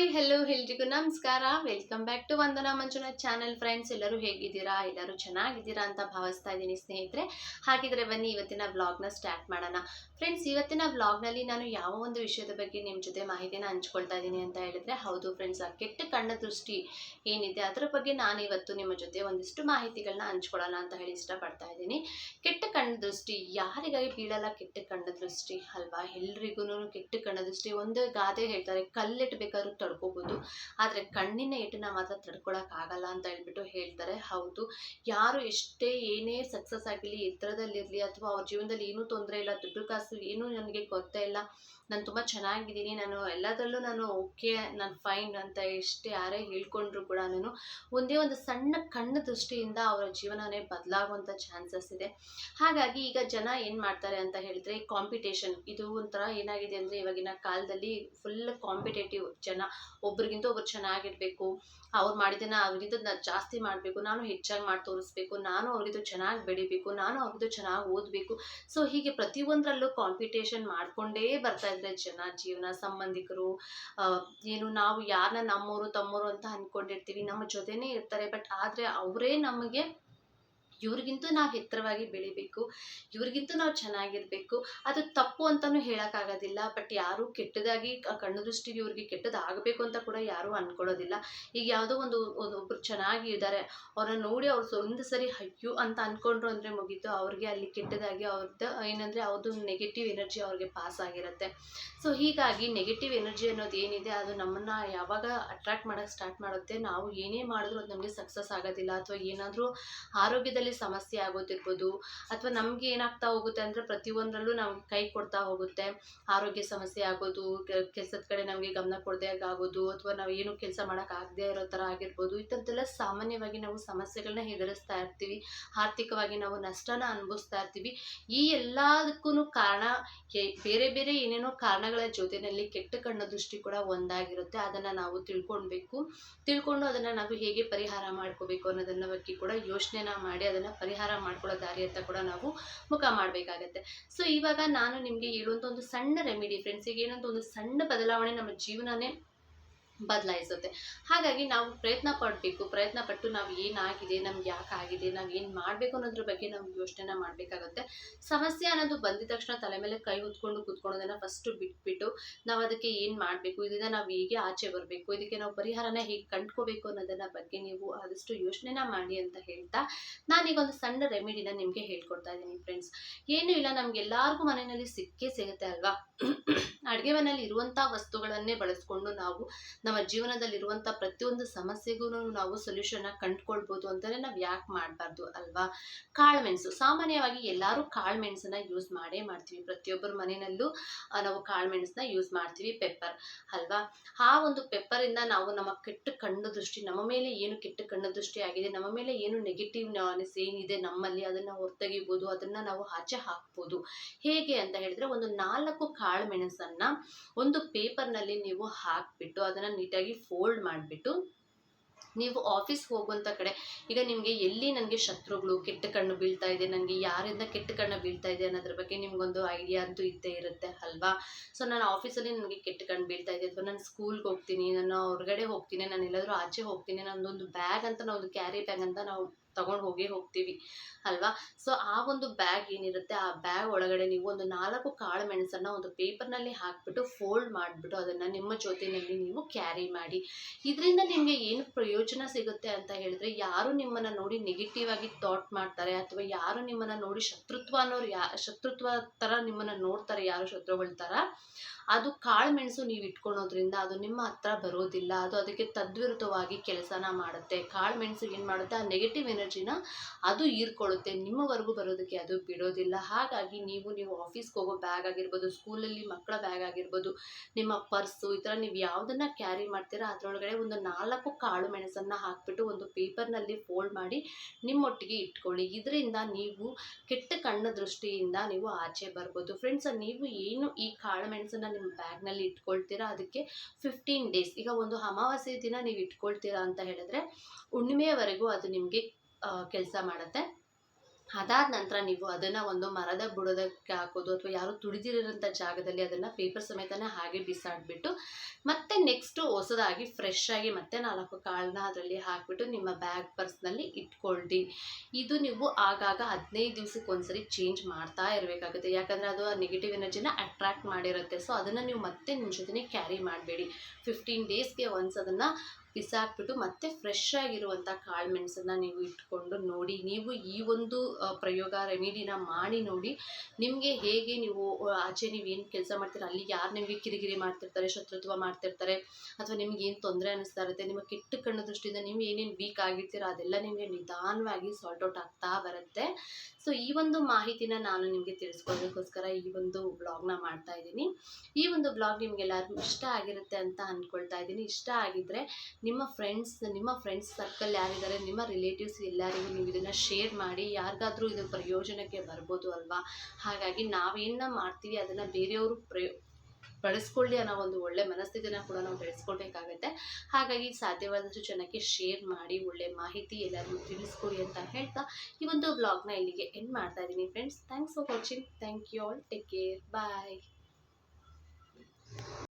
Hi hello ಎಲ್ರಿಗೂ ನಮಸ್ಕಾರ. Welcome back to Vandana Manjunath channel friends ಎಲ್ಲರೂ ಹೇಗಿದ್ದೀರಾ? ಎಲ್ಲರೂ ಚೆನ್ನಾಗಿದ್ದೀರಾ ಅಂತ ಭಾವಿಸ್ತಾ ಇದ್ದೀನಿ ಸ್ನೇಹಿತರೆ. ಹಾಗಿದ್ರೆ ಬನ್ನಿ, ಇವತ್ತಿನ ವ್ಲಾಗ್ನ ಸ್ಟಾರ್ಟ್ ಮಾಡೋಣ. ಫ್ರೆಂಡ್ಸ್ ಇವತ್ತಿನ ವ್ಲಾಗ್ನಲ್ಲಿ ನಾನು ಯಾವ ಒಂದು ವಿಷಯದ ಬಗ್ಗೆ ನಿಮ್ಮ ಜೊತೆ ಮಾಹಿತಿನ ಹಂಚ್ಕೊಳ್ತಾ ಇದ್ದೀನಿ ಅಂತ ಹೇಳಿದ್ರೆ, ಹೌದು ಫ್ರೆಂಡ್ಸ್ ಆ ಕೆಟ್ಟ ಕಣ್ಣ ದೃಷ್ಟಿ ಏನಿದೆ, ಅದರ ಬಗ್ಗೆ ನಾನು ಇವತ್ತು ನಿಮ್ಮ ಜೊತೆ ಒಂದಿಷ್ಟು ಮಾಹಿತಿಗಳನ್ನ ಹಂಚ್ಕೊಳ್ಳೋಣ ಅಂತ ಹೇಳಿ ಇಷ್ಟಪಡ್ತಾ ಇದ್ದೀನಿ. ಕೆಟ್ಟ ಕಣ್ಣ ದೃಷ್ಟಿ, ಯಾರಿಗಾಗಿ ಬೀಳಲ್ಲ ಕೆಟ್ಟ ಕಣ್ಣ ದೃಷ್ಟಿ ಅಲ್ವಾ? ಎಲ್ರಿಗೂ ಕೆಟ್ಟ ಕಣ್ಣ ದೃಷ್ಟಿ. ಒಂದು ಗಾದೆ ಹೇಳ್ತಾರೆ ಕಲ್ಲಿಟ್ಬೇಕಾದ್ರೂ ತಡ್ಕೋಬೋದು, ಆದರೆ ಕಣ್ಣಿನ ಏಟನ್ನ ಮಾತ್ರ ತಡ್ಕೊಳಕ್ ಆಗಲ್ಲ ಅಂತ ಹೇಳ್ಬಿಟ್ಟು ಹೇಳ್ತಾರೆ. ಹೌದು, ಯಾರು ಎಷ್ಟೇ ಏನೇ ಸಕ್ಸಸ್ ಆಗಿರಲಿ ಎತ್ತರದಲ್ಲಿರಲಿ, ಅಥವಾ ಅವ್ರ ಜೀವನದಲ್ಲಿ ಏನೂ ತೊಂದರೆ ಇಲ್ಲ, ದುಡ್ಡು ಕಾಸು ಏನೂ ನನಗೆ ಗೊತ್ತೇ ಇಲ್ಲ, ನಾನು ತುಂಬ ಚೆನ್ನಾಗಿದ್ದೀನಿ, ನಾನು ಎಲ್ಲದರಲ್ಲೂ ನಾನು ಓಕೆ ನಾನು ಫೈನ್ ಅಂತ ಎಷ್ಟೇ ಯಾರೇ ಹೇಳ್ಕೊಂಡ್ರು ಕೂಡ ನಾನು ಒಂದೇ ಒಂದು ಸಣ್ಣ ಕಣ್ಣು ದೃಷ್ಟಿಯಿಂದ ಅವರ ಜೀವನನೇ ಬದಲಾಗುವಂಥ ಚಾನ್ಸಸ್ ಇದೆ. ಹಾಗಾಗಿ ಈಗ ಜನ ಏನು ಮಾಡ್ತಾರೆ ಅಂತ ಹೇಳಿದ್ರೆ ಕಾಂಪಿಟೇಷನ್ ಇದು ಒಂಥರ ಏನಾಗಿದೆ ಅಂದರೆ ಇವಾಗಿನ ಕಾಲದಲ್ಲಿ ಫುಲ್ ಕಾಂಪಿಟೇಟಿವ್ ಜನ. ಒಬ್ರಿಗಿಂತ ಒಬ್ರು ಚೆನ್ನಾಗಿರ್ಬೇಕು. ಅವ್ರು ಮಾಡಿದ್ದನ್ನ ಅವ್ರಿಗಿಂತ ನಾನು ಜಾಸ್ತಿ ಮಾಡಬೇಕು. ನಾನು ಹೆಚ್ಚಾಗಿ ಮಾಡಿ ತೋರಿಸ್ಬೇಕು. ನಾನು ಅವ್ರಿಗಿಂತ ಚೆನ್ನಾಗಿ ಬೆಳಿಬೇಕು. ನಾನು ಅವ್ರಿಗಿಂತ ಚೆನ್ನಾಗಿ ಓದಬೇಕು. ಸೊ ಹೀಗೆ ಪ್ರತಿಯೊಂದರಲ್ಲೂ ಕಾಂಪಿಟೇಷನ್ ಮಾಡಿಕೊಂಡೇ ಬರ್ತಾ ಇದ್ದಾರೆ ಜನ, ಜೀವನ ಸಂಬಂಧಿಕರು. ಏನು ನಾವು ಯಾರನ್ನ ನಮ್ಮವರು ತಮ್ಮವರು ಅಂತ ಅಂದ್ಕೊಂಡಿರ್ತೀವಿ ನಮ್ಮ ಜೊತೆನೇ ಇರ್ತಾರೆ. ಬಟ್ ಆದರೆ ಅವರೇ ನಮಗೆ ಇವ್ರಿಗಿಂತೂ ನಾವು ಎತ್ತರವಾಗಿ ಬೆಳಿಬೇಕು, ಇವ್ರಿಗಿಂತೂ ನಾವು ಚೆನ್ನಾಗಿರ್ಬೇಕು, ಅದು ತಪ್ಪು ಅಂತಲೂ ಹೇಳೋಕ್ಕಾಗೋದಿಲ್ಲ ಬಟ್ ಯಾರು ಕೆಟ್ಟದಾಗಿ ಕಣ್ಣು ದೃಷ್ಟಿಗೆ ಇವ್ರಿಗೆ ಕೆಟ್ಟದಾಗಬೇಕು ಅಂತ ಕೂಡ ಯಾರೂ ಅಂದ್ಕೊಳ್ಳೋದಿಲ್ಲ ಈಗ ಯಾವುದೋ ಒಂದು ಒಬ್ಬರು ಚೆನ್ನಾಗಿ ಇದ್ದಾರೆ ಅವ್ರನ್ನ ನೋಡಿ ಅವ್ರು ಒಂದು ಸರಿ ಅಯ್ಯೋ ಅಂತ ಅಂದ್ಕೊಂಡ್ರು ಅಂದರೆ ಮುಗೀತು. ಅವ್ರಿಗೆ ಅಲ್ಲಿ ಕೆಟ್ಟದಾಗಿ ಅವ್ರದ್ದು ಏನಂದರೆ ಅವ್ರದ್ದು ನೆಗೆಟಿವ್ ಎನರ್ಜಿ ಅವ್ರಿಗೆ ಪಾಸ್ ಆಗಿರುತ್ತೆ. ಸೊ ಹೀಗಾಗಿ ನೆಗೆಟಿವ್ ಎನರ್ಜಿ ಅನ್ನೋದು ಏನಿದೆ, ಅದು ನಮ್ಮನ್ನು ಯಾವಾಗ ಅಟ್ರಾಕ್ಟ್ ಮಾಡೋಕೆ ಸ್ಟಾರ್ಟ್ ಮಾಡುತ್ತೆ, ನಾವು ಏನೇ ಮಾಡಿದ್ರು ಅದು ನಮಗೆ ಸಕ್ಸಸ್ ಆಗೋದಿಲ್ಲ. ಅಥವಾ ಏನಾದರೂ ಆರೋಗ್ಯದಲ್ಲಿ ಸಮಸ್ಯೆ ಆಗೋದಿರ್ಬೋದು ಅಥವಾ ನಮಗೆ ಏನಾಗ್ತಾ ಹೋಗುತ್ತೆ ಅಂದರೆ ಪ್ರತಿಯೊಂದರಲ್ಲೂ ನಾವು ಕೈ ಕೊಡ್ತಾ ಹೋಗುತ್ತೆ. ಆರೋಗ್ಯ ಸಮಸ್ಯೆ ಆಗೋದು ಕೆಲಸದ ಕಡೆ ನಮಗೆ ಗಮನ ಕೊಡದೆ ಆಗೋದು ಅಥವಾ ನಾವು ಏನು ಕೆಲಸ ಮಾಡೋಕ್ಕಾಗದೇ ಇರೋ ಥರ ಆಗಿರ್ಬೋದು. ಈ ಥರದ್ದೆಲ್ಲ ಸಾಮಾನ್ಯವಾಗಿ ನಾವು ಸಮಸ್ಯೆಗಳನ್ನ ಎದುರಿಸ್ತಾ ಇರ್ತೀವಿ. ಆರ್ಥಿಕವಾಗಿ ನಾವು ನಷ್ಟನ ಅನುಭವಿಸ್ತಾ ಇರ್ತೀವಿ. ಈ ಎಲ್ಲದಕ್ಕೂ ಕಾರಣ ಬೇರೆ ಬೇರೆ ಏನೇನೋ ಕಾರಣಗಳ ಜೊತೆಯಲ್ಲಿ ಕೆಟ್ಟ ಕಣ್ಣ ದೃಷ್ಟಿ ಕೂಡ ಒಂದಾಗಿರುತ್ತೆ. ಅದನ್ನು ನಾವು ತಿಳ್ಕೊಳ್ಬೇಕು. ತಿಳ್ಕೊಂಡು ಅದನ್ನು ನಾವು ಹೇಗೆ ಪರಿಹಾರ ಮಾಡ್ಕೋಬೇಕು ಅನ್ನೋದನ್ನ ಬಗ್ಗೆ ಕೂಡ ಯೋಚನೆನ ಮಾಡಿ ಅದನ್ನು ಪರಿಹಾರ ಮಾಡ್ಕೊಳ್ಳೋ ದಾರಿ ಅಂತ ಕೂಡ ನಾವು ಮುಖ ಮಾಡಬೇಕಾಗತ್ತೆ. ಸೊ ಇವಾಗ ನಾನು ನಿಮಗೆ ಹೇಳುವಂಥ ಒಂದು ಸಣ್ಣ ರೆಮಿಡಿ ಫ್ರೆಂಡ್ಸ್ ಈಗ ಏನಂತ ಒಂದು ಸಣ್ಣ ಬದಲಾವಣೆ ನಮ್ಮ ಜೀವನನೇ ಬದಲಾಯಿಸುತ್ತೆ. ಹಾಗಾಗಿ ನಾವು ಪ್ರಯತ್ನ ಪಡಬೇಕು, ಪ್ರಯತ್ನ ಪಟ್ಟು ನಾವು ಏನಾಗಿದೆ, ನಮ್ಗೆ ಯಾಕೆ ಆಗಿದೆ, ನಾವು ಏನು ಮಾಡಬೇಕು ಅನ್ನೋದ್ರ ಬಗ್ಗೆ ನಾವು ಯೋಚನೆನ ಮಾಡಬೇಕಾಗುತ್ತೆ. ಸಮಸ್ಯೆ ಅನ್ನೋದು ಬಂದಿದ ತಕ್ಷಣ ತಲೆ ಮೇಲೆ ಕೈ ಹೊತ್ಕೊಂಡು ಕೂತ್ಕೊಳ್ಳೋದನ್ನು ಫಸ್ಟು ಬಿಟ್ಬಿಟ್ಟು ನಾವು ಅದಕ್ಕೆ ಏನು ಮಾಡಬೇಕು, ಇದರಿಂದ ನಾವು ಹೇಗೆ ಆಚೆ ಬರಬೇಕು, ಇದಕ್ಕೆ ನಾವು ಪರಿಹಾರನ ಹೇಗೆ ಕಂಡ್ಕೋಬೇಕು ಅನ್ನೋದನ್ನ ಬಗ್ಗೆ ನೀವು ಆದಷ್ಟು ಯೋಚನೆನ ಮಾಡಿ ಅಂತ ಹೇಳ್ತಾ ನಾನೀಗ ಒಂದು ಸಣ್ಣ ರೆಮಿಡಿನ ನಿಮಗೆ ಹೇಳ್ಕೊಡ್ತಾ ಇದ್ದೀನಿ ಫ್ರೆಂಡ್ಸ್ ಏನೂ ಇಲ್ಲ, ನಮ್ಗೆ ಎಲ್ಲರಿಗೂ ಮನೆಯಲ್ಲಿ ಸಿಕ್ಕೇ ಸಿಗುತ್ತೆ ಅಲ್ವಾ? ಅಡುಗೆ ಮನೆಯಲ್ಲಿ ಇರುವಂಥ ವಸ್ತುಗಳನ್ನೇ ಬಳಸ್ಕೊಂಡು ನಾವು ನಮ್ಮ ಜೀವನದಲ್ಲಿ ಜೀವನದಲ್ಲಿರುವಂಥ ಪ್ರತಿಯೊಂದು ಸಮಸ್ಯೆಗೂ ನಾವು ಸೊಲ್ಯೂಷನ್ ಕಂಡುಕೊಳ್ಬೋದು ಅಂತಲೇ ನಾವು ಯಾಕೆ ಮಾಡಬಾರ್ದು ಅಲ್ವಾ? ಕಾಳುಮೆಣಸು ಸಾಮಾನ್ಯವಾಗಿ ಎಲ್ಲರೂ ಕಾಳುಮೆಣಸನ್ನ ಯೂಸ್ ಮಾಡೇ ಮಾಡ್ತೀವಿ. ಪ್ರತಿಯೊಬ್ಬರ ಮನೆಯಲ್ಲೂ ನಾವು ಕಾಳುಮೆಣಸನ್ನ ಯೂಸ್ ಮಾಡ್ತೀವಿ ಪೆಪ್ಪರ್ ಅಲ್ವಾ? ಆ ಒಂದು ಪೆಪ್ಪರಿಂದ ನಾವು ನಮ್ಮ ಕೆಟ್ಟ ಕಣ್ಣು ದೃಷ್ಟಿ, ನಮ್ಮ ಮೇಲೆ ಏನು ಕೆಟ್ಟ ಕಣ್ಣು ದೃಷ್ಟಿ ಆಗಿದೆ, ನಮ್ಮ ಮೇಲೆ ಏನು ನೆಗೆಟಿವ್ ಏನಿದೆ ನಮ್ಮಲ್ಲಿ, ಅದನ್ನು ಹೊರತೆಗಿಬೋದು ಅದನ್ನು ನಾವು ಆಚೆ ಹಾಕ್ಬೋದು. ಹೇಗೆ ಅಂತ ಹೇಳಿದ್ರೆ ಒಂದು ನಾಲ್ಕು ಕಾಳು ಮೆಣಸನ್ನ ಒಂದು ಪೇಪರ್ನಲ್ಲಿ ನೀವು ಹಾಕ್ಬಿಟ್ಟು ಅದನ್ನು ನೀಟಾಗಿ ಫೋಲ್ಡ್ ಮಾಡಿಬಿಟ್ಟು ನೀವು ಆಫೀಸ್ ಹೋಗುವಂಥ ಕಡೆ, ಈಗ ನಿಮಗೆ ಎಲ್ಲಿ ನನಗೆ ಶತ್ರುಗಳು, ಕೆಟ್ಟ ಕಣ್ಣು ಬೀಳ್ತಾ ಇದೆ ನನಗೆ ಯಾರಿಂದ ಕೆಟ್ಟ ಕಣ್ಣು ಬೀಳ್ತಾ ಇದೆ ಅನ್ನೋದ್ರ ಬಗ್ಗೆ ನಿಮ್ಗೊಂದು ಐಡಿಯಾ ಅಂತೂ ಇದ್ದೇ ಇರುತ್ತೆ ಅಲ್ವಾ? ಸೊ ನಾನು ಆಫೀಸಲ್ಲಿ ನನಗೆ ಕೆಟ್ಟ ಕಣ್ಣು ಬೀಳ್ತಾ ಇದೆ ಅಥವಾ ನಾನು ಸ್ಕೂಲ್ಗೆ ಹೋಗ್ತೀನಿ, ನಾನು ಹೊರಗಡೆ ಹೋಗ್ತೀನಿ, ನಾನು ಎಲ್ಲಾದರೂ ಆಚೆ ಹೋಗ್ತೀನಿ ನನ್ನದೊಂದು ಬ್ಯಾಗ್ ಅಂತ ನಾವು ಒಂದು ಕ್ಯಾರಿ ಬ್ಯಾಗ್ ಅಂತ ನಾವು ತಗೊಂಡು ಹೋಗೇ ಹೋಗ್ತೀವಿ, ಅಲ್ವಾ? ಸೊ ಆ ಒಂದು ಬ್ಯಾಗ್ ಏನಿರುತ್ತೆ, ಆ ಬ್ಯಾಗ್ ಒಳಗಡೆ ನೀವು ಒಂದು ನಾಲ್ಕು ಕಾಳು ಮೆಣಸನ್ನ ಒಂದು ಪೇಪರ್ನಲ್ಲಿ ಹಾಕ್ಬಿಟ್ಟು ಫೋಲ್ಡ್ ಮಾಡಿಬಿಟ್ಟು ಅದನ್ನು ನಿಮ್ಮ ಜೊತೆಯಲ್ಲಿ ನೀವು ಕ್ಯಾರಿ ಮಾಡಿ. ಇದರಿಂದ ನಿಮಗೆ ಏನು ಪ್ರಯೋಜನ ಸಿಗುತ್ತೆ ಅಂತ ಹೇಳಿದ್ರೆ, ಯಾರು ನಿಮ್ಮನ್ನು ನೋಡಿ ನೆಗೆಟಿವ್ ಆಗಿ ಥಾಟ್ ಮಾಡ್ತಾರೆ, ಅಥವಾ ಯಾರು ನಿಮ್ಮನ್ನು ನೋಡಿ ಶತ್ರುತ್ವ ಅನ್ನೋರು ಯಾ, ಶತ್ರುತ್ವ ಥರ ನಿಮ್ಮನ್ನು ನೋಡ್ತಾರೆ, ಯಾರು ಶತ್ರುಗಳ ಥರ ಅದು ಕಾಳು ಮೆಣಸು ನೀವು ಇಟ್ಕೊಳೋದ್ರಿಂದ ಅದು ನಿಮ್ಮ ಹತ್ರ ಬರೋದಿಲ್ಲ. ಅದು ಅದಕ್ಕೆ ತದ್ವಿರುದ್ಧವಾಗಿ ಕೆಲಸನ ಮಾಡುತ್ತೆ. ಕಾಳು ಮೆಣಸು ಏನು ಮಾಡುತ್ತೆ? ಆ ನೆಗೆಟಿವ್ ಎನರ್ಜಿನ ಅದು ಹೀರ್ಕೊಳ್ಳುತ್ತೆ. ನಿಮ್ಮವರೆಗೂ ಬರೋದಕ್ಕೆ ಅದು ಬಿಡೋದಿಲ್ಲ. ಹಾಗಾಗಿ ನೀವು ನೀವು ಆಫೀಸ್ಗೆ ಹೋಗೋ ಬ್ಯಾಗ್ ಆಗಿರ್ಬೋದು ಸ್ಕೂಲಲ್ಲಿ ಮಕ್ಕಳ ಬ್ಯಾಗ್ ಆಗಿರ್ಬೋದು, ನಿಮ್ಮ ಪರ್ಸು ಈ ಥರ ನೀವು ಯಾವುದನ್ನು ಕ್ಯಾರಿ ಮಾಡ್ತೀರಾ, ಅದರೊಳಗಡೆ ಒಂದು ನಾಲ್ಕು ಕಾಳು ಮೆಣಸನ್ನು ಹಾಕಿಬಿಟ್ಟು ಒಂದು ಪೇಪರ್ನಲ್ಲಿ ಫೋಲ್ಡ್ ಮಾಡಿ ನಿಮ್ಮೊಟ್ಟಿಗೆ ಇಟ್ಕೊಳ್ಳಿ. ಇದರಿಂದ ನೀವು ಕೆಟ್ಟ ಕಣ್ಣ ದೃಷ್ಟಿಯಿಂದ ನೀವು ಆಚೆ ಬರ್ಬೋದು. ಫ್ರೆಂಡ್ಸ್ ನೀವು ಏನು ಈ ಕಾಳು ಮೆಣಸನ್ನು ನಿಮ್ಮ ಬ್ಯಾಗ್ನಲ್ಲಿ ಇಟ್ಕೊಳ್ತೀರಾ, ಅದಕ್ಕೆ ಫಿಫ್ಟೀನ್ ಡೇಸ್ ಈಗ ಒಂದು ಅಮಾವಾಸ್ಯೆ ದಿನ ನೀವು ಇಟ್ಕೊಳ್ತೀರಾ ಅಂತ ಹೇಳಿದ್ರೆ ಹುಣ್ಣಿಮೆಯವರೆಗೂ ಅದು ನಿಮಗೆ ಕೆಲಸ ಮಾಡುತ್ತೆ. ಅದಾದ ನಂತರ ನೀವು ಅದನ್ನು ಒಂದು ಮರದ ಬುಡದಕ್ಕೆ ಹಾಕೋದು ಅಥವಾ ಯಾರು ತುಳಿದಿರೋಂಥ ಜಾಗದಲ್ಲಿ ಅದನ್ನು ಪೇಪರ್ ಸಮೇತನೇ ಹಾಗೆ ಬಿಸಾಡಿಬಿಟ್ಟು ಮತ್ತೆ ನೆಕ್ಸ್ಟು ಹೊಸದಾಗಿ ಫ್ರೆಶ್ ಆಗಿ ಮತ್ತೆ ನಾಲ್ಕು ಕಾಳನ್ನ ಅದರಲ್ಲಿ ಹಾಕಿಬಿಟ್ಟು ನಿಮ್ಮ ಬ್ಯಾಗ್ ಪರ್ಸ್ನಲ್ಲಿ ಇಟ್ಕೊಳ್ಳಿ ಇದು ನೀವು ಆಗಾಗ ಹದಿನೈದು ದಿವ್ಸಕ್ಕೆ ಒಂದ್ಸರಿ ಚೇಂಜ್ ಮಾಡ್ತಾ ಇರಬೇಕಾಗುತ್ತೆ. ಯಾಕಂದರೆ ಅದು ಆ ನೆಗೆಟಿವ್ ಎನರ್ಜಿನ ಅಟ್ರಾಕ್ಟ್ ಮಾಡಿರುತ್ತೆ. ಸೊ ಅದನ್ನು ನೀವು ಮತ್ತೆ ನಿಮ್ಮ ಜೊತೆ ಕ್ಯಾರಿ ಮಾಡಬೇಡಿ. ಫಿಫ್ಟೀನ್ ಡೇಸ್ಗೆ ಒನ್ಸ್ ಅದನ್ನು ಬಿಸಾಕ್ಬಿಟ್ಟು ಮತ್ತೆ ಫ್ರೆಶ್ ಆಗಿರುವಂಥ ಕಾಳು ಮೆಣಸನ್ನು ನೀವು ಇಟ್ಕೊಂಡು ನೋಡಿ, ನೀವು ಈ ಒಂದು ಪ್ರಯೋಗ ರೆಮಿಡಿನ ಮಾಡಿ ನೋಡಿ, ನಿಮಗೆ ಹೇಗೆ ನೀವು ಆಚೆ ನೀವು ಏನು ಕೆಲಸ ಮಾಡ್ತೀರ, ಅಲ್ಲಿ ಯಾರು ನಿಮಗೆ ಕಿರಿಕಿರಿ ಮಾಡ್ತಿರ್ತಾರೆ, ಶತ್ರುತ್ವ ಮಾಡ್ತಿರ್ತಾರೆ, ಅಥವಾ ನಿಮ್ಗೆ ಏನು ತೊಂದರೆ ಅನಿಸ್ತಾ ಇರುತ್ತೆ, ನಿಮ್ಮ ಕೆಟ್ಟ ಕಣ್ಣು ದೃಷ್ಟಿಯಿಂದ ನೀವು ಏನೇನು ವೀಕ್ ಆಗಿರ್ತೀರ, ಅದೆಲ್ಲ ನಿಮಗೆ ನಿಧಾನವಾಗಿ ಸಾರ್ಟ್ ಔಟ್ ಆಗ್ತಾ ಬರುತ್ತೆ. ಸೊ ಈ ಒಂದು ಮಾಹಿತಿನ ನಾನು ನಿಮಗೆ ತಿಳಿಸ್ಕೊಡೋದಕ್ಕೋಸ್ಕರ ಈ ಒಂದು ಬ್ಲಾಗ್ನ ಮಾಡ್ತಾ ಇದ್ದೀನಿ. ಈ ಒಂದು ಬ್ಲಾಗ್ ನಿಮಗೆಲ್ಲರಿಗೂ ಇಷ್ಟ ಆಗಿರುತ್ತೆ ಅಂತ ಅಂದ್ಕೊಳ್ತಾ ಇದ್ದೀನಿ. ಇಷ್ಟ ಆಗಿದ್ದರೆ ನಿಮ್ಮ ಫ್ರೆಂಡ್ಸ್ ನಿಮ್ಮ ಫ್ರೆಂಡ್ಸ್ ಸರ್ಕಲ್ ಯಾರಿದ್ದಾರೆ, ನಿಮ್ಮ ರಿಲೇಟಿವ್ಸ್ ಎಲ್ಲರಿಗೂ ನೀವು ಇದನ್ನು ಶೇರ್ ಮಾಡಿ, ಯಾರಿಗಾದರೂ ಇದು ಪ್ರಯೋಜನಕ್ಕೆ ಬರ್ಬೋದು ಅಲ್ವಾ? ಹಾಗಾಗಿ ನಾವೇನ ಮಾಡ್ತೀವಿ, ಅದನ್ನು ಬೇರೆಯವರು ಪ್ರಯೋ, ಬಳಸ್ಕೊಳ್ಳಿ ಅನ್ನೋ ಒಂದು ಒಳ್ಳೆ ಮನಸ್ಥಿತಿನ ಕೂಡ ನಾವು ಬೆಳೆಸ್ಕೊಳ್ಬೇಕಾಗತ್ತೆ. ಹಾಗಾಗಿ ಸಾಧ್ಯವಾದಷ್ಟು ಜನಕ್ಕೆ ಶೇರ್ ಮಾಡಿ, ಒಳ್ಳೆ ಮಾಹಿತಿ ಎಲ್ಲರಿಗೂ ತಿಳಿಸ್ಕೊಡಿ ಅಂತ ಹೇಳ್ತಾ ಈ ಒಂದು ವ್ಲಾಗ್ನ ಇಲ್ಲಿಗೆ ಎಂಡ್ ಮಾಡ್ತಾ ಇದ್ದೀನಿ friends thanks for watching thank you all take care bye